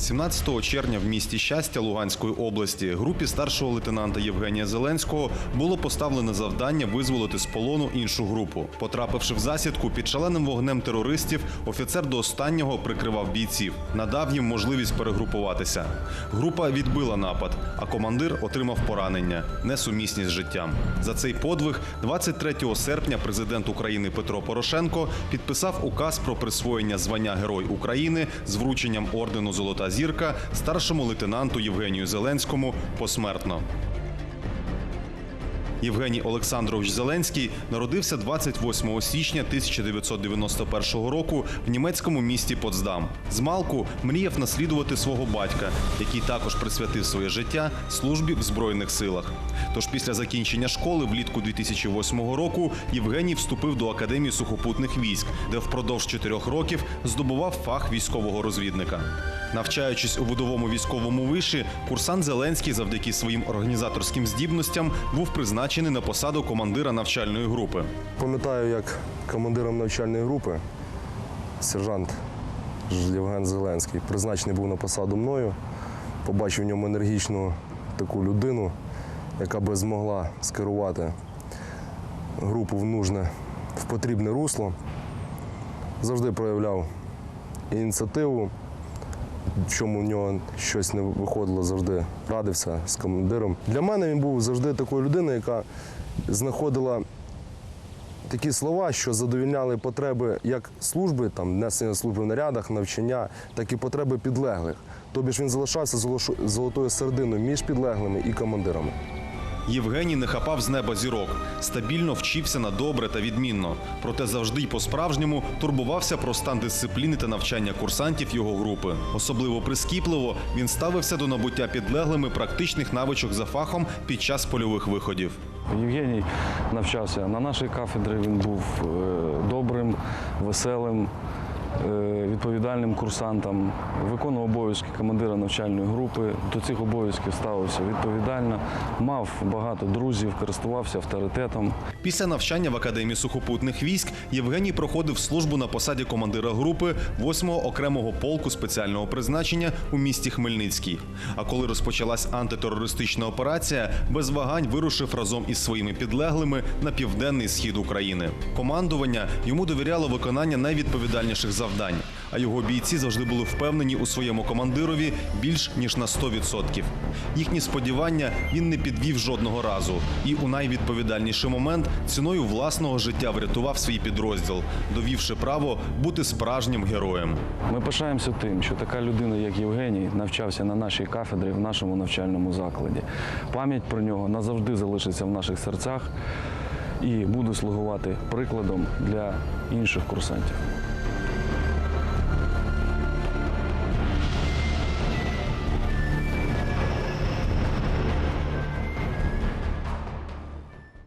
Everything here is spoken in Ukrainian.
17 червня в місті Щастя Луганської області групі старшого лейтенанта Євгенія Зеленського було поставлене завдання визволити з полону іншу групу. Потрапивши в засідку під шаленим вогнем терористів, офіцер до останнього прикривав бійців, надав їм можливість перегрупуватися. Група відбила напад, а командир отримав поранення, несумісні з життям. За цей подвиг 23 серпня президент України Петро Порошенко підписав указ про присвоєння звання Герой України з врученням ордену Золота зірка старшому лейтенанту Євгенію Зеленському посмертно. Євгеній Олександрович Зеленський народився 28 січня 1991 року в німецькому місті Потсдам. З малку мріяв наслідувати свого батька, який також присвятив своє життя службі в збройних силах. Тож після закінчення школи влітку 2008 року Євгеній вступив до академії сухопутних військ, де впродовж чотирьох років здобував фах військового розвідника. Навчаючись у будовому військовому виші, курсант Зеленський завдяки своїм організаторським здібностям був призначений на посаду командира навчальної групи. Пам'ятаю, як командиром навчальної групи сержант Євген Зеленський призначений був на посаду мною. Побачив в ньому енергічну таку людину, яка би змогла скерувати групу в нужне, в потрібне русло. Завжди проявляв ініціативу. В чому в нього щось не виходило, завжди радився з командиром. Для мене він був завжди такою людиною, яка знаходила такі слова, що задовільняли потреби як служби, там несення служби в нарядах, навчання, так і потреби підлеглих. Тобі ж він залишався золотою серединою між підлеглими і командирами. Євгеній не хапав з неба зірок, стабільно вчився на добре та відмінно. Проте завжди й по-справжньому турбувався про стан дисципліни та навчання курсантів його групи. Особливо прискіпливо він ставився до набуття підлеглими практичних навичок за фахом під час польових виходів. Євгеній навчався на нашій кафедрі. Він був е, добрим, веселим, відповідальним курсантом. Виконував обов'язки командира навчальної групи. До цих обов'язків ставився відповідально. Мав багато друзів, користувався авторитетом. Після навчання в академії сухопутних військ Євгеній проходив службу на посаді командира групи 8-го окремого полку спеціального призначення у місті Хмельницький. А коли розпочалась антитерористична операція, без вагань вирушив разом із своїми підлеглими на південний схід України. Командування йому довіряло виконання найвідповідальніших завдань, а його бійці завжди були впевнені у своєму командирові більш ніж на 100%. Їхні сподівання він не підвів жодного разу, і у найвідповідальніший момент ціною власного життя врятував свій підрозділ, довівши право бути справжнім героєм. Ми пишаємося тим, що така людина, як Євгеній, навчався на нашій кафедрі в нашому навчальному закладі. Пам'ять про нього назавжди залишиться в наших серцях і буде слугувати прикладом для інших курсантів.